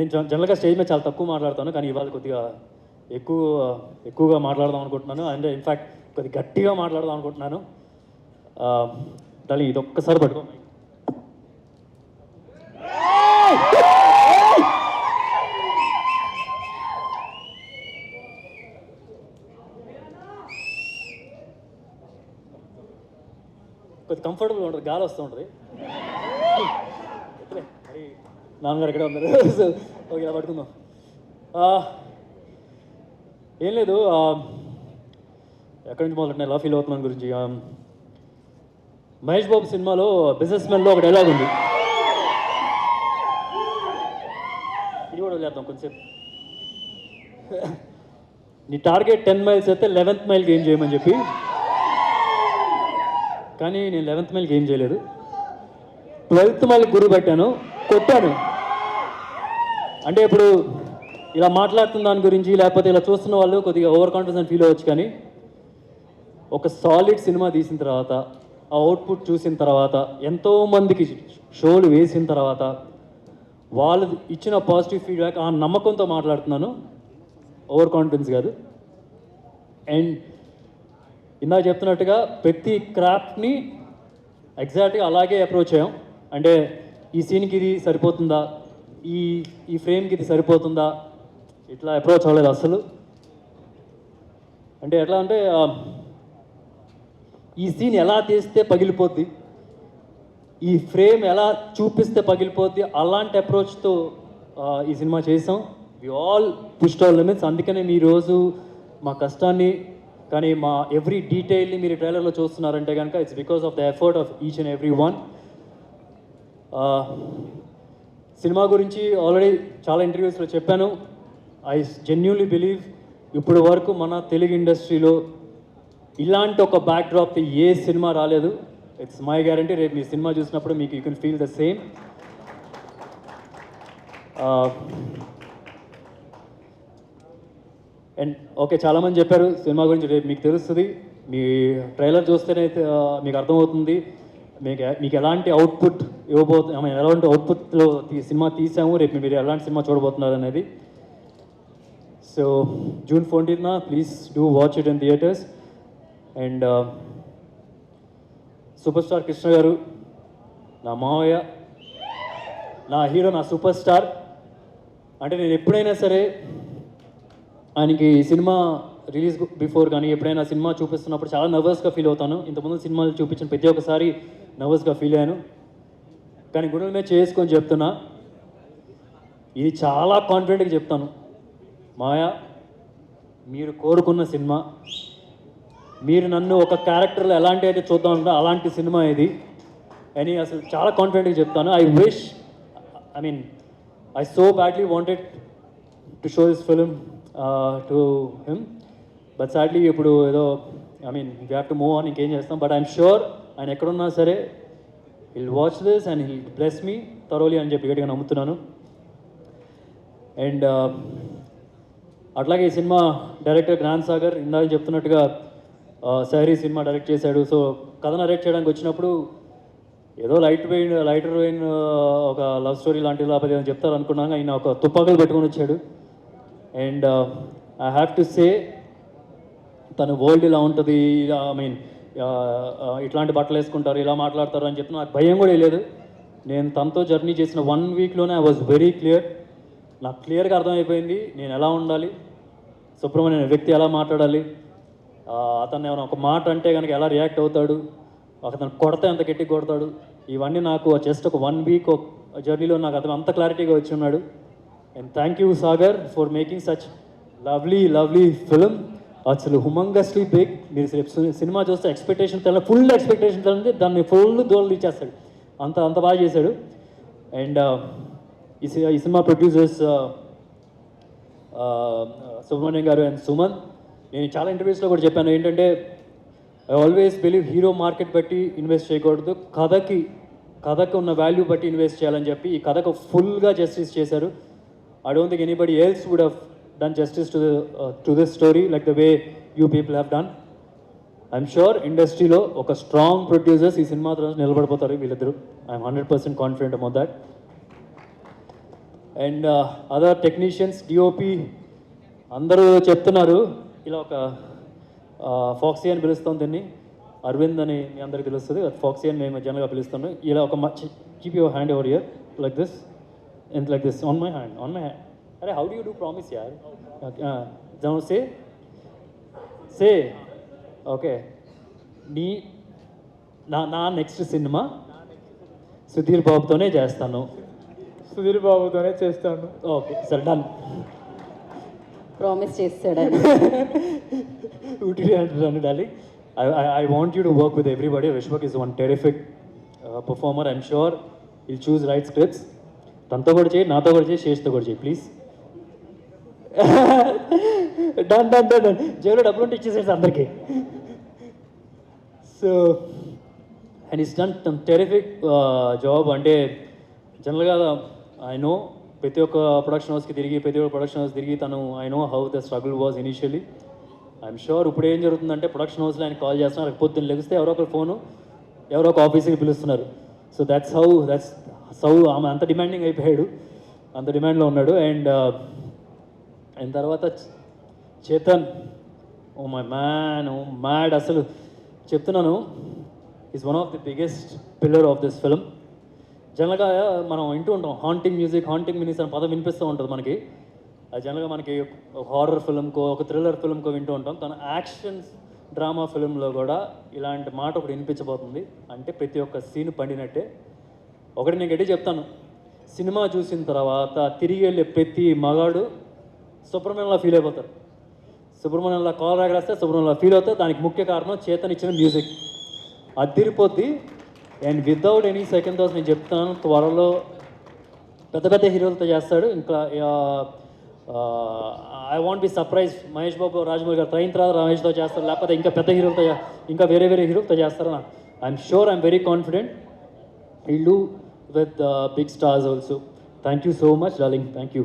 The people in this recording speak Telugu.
నేను జనరల్గా స్టేజ్ మీద చాలా తక్కువ మాట్లాడతాను కానీ ఇవాళ కొద్దిగా ఎక్కువ ఎక్కువగా మాట్లాడదాం అనుకుంటున్నాను. అండ్ ఇన్ఫ్యాక్ట్ కొద్దిగా గట్టిగా మాట్లాడదాం అనుకుంటున్నాను. దాని ఇది ఒక్కసారి పట్టుకో కొద్ది కంఫర్టబుల్ ఉంటుంది గాలి వస్తూ ఉంటుంది. నాన్నగారు ఎక్కడ ఉన్నారు? సో ఓకే ఇలా పట్టుకుందాం ఏం లేదు ఎక్కడి నుంచి మొదలెట్టిన ఎలా ఫీల్ అవుతున్నాను గురించి. మహేష్ బాబు సినిమాలో బిజినెస్ మెన్లో ఒక డైలాగ్ ఉంది. ఇది కూడా వదిలేద్దాం కొంచెం. నీ టార్గెట్ టెన్ మైల్స్ అయితే లెవెన్త్ మైల్ గేమ్ చేయమని చెప్పి. కానీ నేను లెవెన్త్ మైల్ గేమ్ చేయలేదు. ట్వెల్త్ మళ్ళీ గురి పెట్టాను కొట్టాను. అంటే ఇప్పుడు ఇలా మాట్లాడుతున్న దాని గురించి లేకపోతే ఇలా చూస్తున్న వాళ్ళు కొద్దిగా ఓవర్ కాన్ఫిడెన్స్ ఫీల్ అవ్వచ్చు కానీ ఒక సాలిడ్ సినిమా తీసిన తర్వాత ఆ అవుట్పుట్ చూసిన తర్వాత ఎంతోమందికి షోలు వేసిన తర్వాత వాళ్ళు ఇచ్చిన పాజిటివ్ ఫీడ్బ్యాక్ ఆ నమ్మకంతో మాట్లాడుతున్నాను. ఓవర్ కాన్ఫిడెన్స్ కాదు. అండ్ ఇందాక చెప్తున్నట్టుగా ప్రతి క్రాఫ్ట్ని ఎగ్జాక్ట్గా అలాగే అప్రోచ్ అయ్యాం. అంటే ఈ సీన్కి ఇది సరిపోతుందా? ఈ ఈ ఫ్రేమ్కి ఇది సరిపోతుందా? ఇట్లా అప్రోచ్ అవ్వలేదు అసలు అంటే ఎట్లా అంటే ఈ సీన్ ఎలా తీస్తే పగిలిపోద్ది? ఈ ఫ్రేమ్ ఎలా చూపిస్తే పగిలిపోద్ది? అలాంటి అప్రోచ్తో ఈ సినిమా చేసాం. We all pushed all limits అందుకనే మీ రోజు మా కష్టాన్ని కానీ మా ఎవ్రీ డీటెయిల్ని మీరు ట్రైలర్లో చూస్తున్నారంటే కనుక it's because of the effort of each and every one cinema గురించి ఆల్రెడీ చాలా ఇంటర్వ్యూస్లో చెప్పాను. ఐ జెన్యున్లీ బిలీవ్ ఇప్పుడు వరకు మన తెలుగు ఇండస్ట్రీలో ఇలాంటి ఒక బ్యాక్ డ్రాప్ ఏ సినిమా రాలేదు. ఇట్స్ మై గ్యారంటీ రేపు మీ సినిమా చూసినప్పుడు మీకు you can feel the same and okay చాలామంది చెప్పారు సినిమా గురించి రేపు మీకు తెలుస్తుంది. మీ ట్రైలర్ చూస్తేనే మీకు అర్థమవుతుంది. మీకు మీకు ఎలాంటి అవుట్పుట్ ఇవ్వబో ఎలాంటి అవుట్పుట్లో సినిమా తీసాము రేపు మీరు ఎలాంటి సినిమా చూడబోతున్నారు అనేది. So June ఫోర్టీన్త్న please do watch it in theatres and super star Krishna garu నా మావయ్య నా హీరో నా సూపర్ స్టార్ అంటే నేను ఎప్పుడైనా సరే ఆయనకి సినిమా రిలీజ్ బిఫోర్ కానీ ఎప్పుడైనా సినిమా చూపిస్తున్నప్పుడు చాలా నర్వస్గా ఫీల్ అవుతాను. ఇంతకుముందు సినిమాలు చూపించిన ప్రతి ఒక్కసారి నర్వస్గా ఫీల్ అయ్యాను. కానీ గురువు మీద చేసుకొని చెప్తున్నా ఇది చాలా కాన్ఫిడెంట్గా చెప్తాను. మాయా మీరు కోరుకున్న సినిమా మీరు నన్ను ఒక క్యారెక్టర్లో ఎలాంటి అయితే చూద్దాం అనుకుంటే అలాంటి సినిమా ఇది. అని అసలు చాలా కాన్ఫిడెంట్గా చెప్తాను. I wish I mean I so badly wanted to show this film to him but sadly ఇప్పుడు ఏదో I mean we have to move on ఇంకేం చేస్తాం. బట్ ఐఎమ్ షూర్ ఆయన ఎక్కడున్నా సరే will watch this and he'll bless me తరోలి అని చెప్పి గట్టిగా నమ్ముతున్నాను. అండ్ uh, అట్లాగే ఈ సినిమా డైరెక్టర్ జ్ఞాన్ సాగర్ ఇందాక చెప్తున్నట్టుగా సహరీ సినిమా డైరెక్ట్ చేశాడు. సో కథ నరేట్ చేయడానికి వచ్చినప్పుడు ఏదో లైట్ వెయిన్ లైటర్ వెయిన్ ఒక లవ్ స్టోరీ లాంటి లేకపోతే ఏదో చెప్తారు అనుకున్నాను. ఆయన ఒక తుపాకులు పెట్టుకొని వచ్చాడు. And I have to say తను వరల్డ్ ఇలా ఉంటుంది. ఐ మీన్ ఇట్లాంటి బట్టలు వేసుకుంటారు ఇలా మాట్లాడతారు అని చెప్పి నాకు భయం కూడా లేదు నేను తనతో జర్నీ చేసిన వన్ వీక్లోనే ఐ వాజ్ వెరీ క్లియర్. నాకు క్లియర్గా అర్థమైపోయింది నేను ఎలా ఉండాలి సుబ్రహ్మణ్యం వ్యక్తి ఎలా మాట్లాడాలి అతను ఏమైనా ఒక మాట అంటే కనుక ఎలా రియాక్ట్ అవుతాడు అతను కొడతా ఎంత గట్టి కొడతాడు ఇవన్నీ నాకు జస్ట్ ఒక వన్ వీక్ జర్నీలో నాకు అతను అంత క్లారిటీగా వచ్చి ఉన్నాడు. And thank you Sagar for making such lovely lovely film అసలు హుమంగస్లీ బిగ్ మీరు రేపు సినిమా చూస్తే ఎక్స్పెక్టేషన్ తెల్ల ఫుల్ ఎక్స్పెక్టేషన్ తెలంటే దాన్ని ఫుల్ దోళ్ళు ఇచ్చేస్తాడు. అంత అంత బాగా చేశాడు. అండ్ uh, ఈ cinema producers uh, uh, Subrahmanyam garu and Suman. నేను చాలా ఇంటర్వ్యూస్లో కూడా చెప్పాను. ఏంటంటే I always believe hero market బట్టి ఇన్వెస్ట్ చేయకూడదు. కథకి కథకు ఉన్న వాల్యూ బట్టి ఇన్వెస్ట్ చేయాలని చెప్పి ఈ కథకు ఫుల్గా జస్టిస్ చేశారు. I don't think anybody else would have done justice to to this story like the way you people have done I'm sure ఇండస్ట్రీలో ఒక స్ట్రాంగ్ ప్రొడ్యూసర్స్ ఈ సినిమా తర్వాత నిలబడిపోతారు వీళ్ళిద్దరు. I'm hundred percent confident about that and other technicians DOP అందరూ చెప్తున్నారు. ఇలా ఒక ఫాక్సీ అని పిలుస్తాం దీన్ని. అరవింద్ అని మీ అందరికీ తెలుస్తుంది. ఫాక్సీ అని మేము జనరల్గా పిలుస్తాము ఇలా ఒక keep your hand over ear like this and like this on my hand on my hand అరే how do you do promise యార్ జనరల్ సే సే ఓకే నీ నా నా నెక్స్ట్ సినిమా సుధీర్ బాబుతోనే చేస్తాను. సుధీర్ బాబుతోనే చేస్తాను. ఓకే సరే డన్ ప్రామిస్ చేస్తాడని ఊటీ అంటున్నాను darling I I want you to work with everybody Vishwak is one terrific performer I'm sure will choose right scripts తనతో కూడా చేయి నాతో కూడా చేయి శేష్తో కూడా చేయి please done done done done జేబులో డబ్బులు ఉంటే ఇచ్చేసేసి అందరికీ. So and is done terrific job అంటే జనరల్గా ఐ నో ప్రతి ఒక్క ప్రొడక్షన్ హౌస్కి తిరిగి ప్రతి ఒక్క ప్రొడక్షన్ హౌస్ తిరిగి తను I know how the struggle was initially I'm sure ఇప్పుడు ఏం జరుగుతుందంటే ప్రొడక్షన్ హౌస్లో ఆయన కాల్ చేస్తున్నారు. పొద్దున్న లెగిస్తే ఎవరో ఒకరు ఫోను ఎవరో ఒక ఆఫీస్కి పిలుస్తున్నారు. సో దట్స్ హౌ దట్స్ సౌ ఆమె అంత డిమాండింగ్ అయిపోయాడు. అంత డిమాండ్లో ఉన్నాడు. అండ్ అయిన తర్వాత Chetan. Oh my man oh mad అసలు. చెప్తున్నాను is one of the biggest pillar of this film. జనరల్గా మనం వింటూ ఉంటాం హాంటింగ్ మ్యూజిక్ హాంటింగ్ మినిస్ అని పదం వినిపిస్తూ ఉంటుంది మనకి. అది జనరల్గా మనకి ఒక హారర్ ఫిల్మ్కో ఒక థ్రిల్లర్ ఫిల్మ్కో వింటూ ఉంటాం. తన యాక్షన్ డ్రామా ఫిల్మ్లో కూడా ఇలాంటి మాట ఒకటి వినిపించబోతుంది. అంటే ప్రతి ఒక్క సీన్ పండినట్టే. ఒకటి నేను గట్టి చెప్తాను. సినిమా చూసిన తర్వాత తిరిగి వెళ్ళే ప్రతి మగాడు సుబ్రహ్మణ్యంలా ఫీల్ అయిపోతారు. సుబ్రహ్మణ్యంలా కాల్ రాగరాస్తే సుబ్రహ్మణ్యంలా ఫీల్ అవుతారు. దానికి ముఖ్య కారణం చేతన్ ఇచ్చిన music అదిరిపోద్ది and without any second thoughts నేను చెప్తున్నాను త్వరలో పెద్ద పెద్ద హీరోలతో చేస్తాడు. ఇంకా I want be surprise Mahesh Babu Rajamouli garu train తర్వాత రమేష్తో చేస్తారు. లేకపోతే ఇంకా పెద్ద హీరోలతో చే- ఇంకా వేరే వేరే హీరోలతో చేస్తారు I'm sure I'm very confident he'll do with big stars also thank you so much darling thank you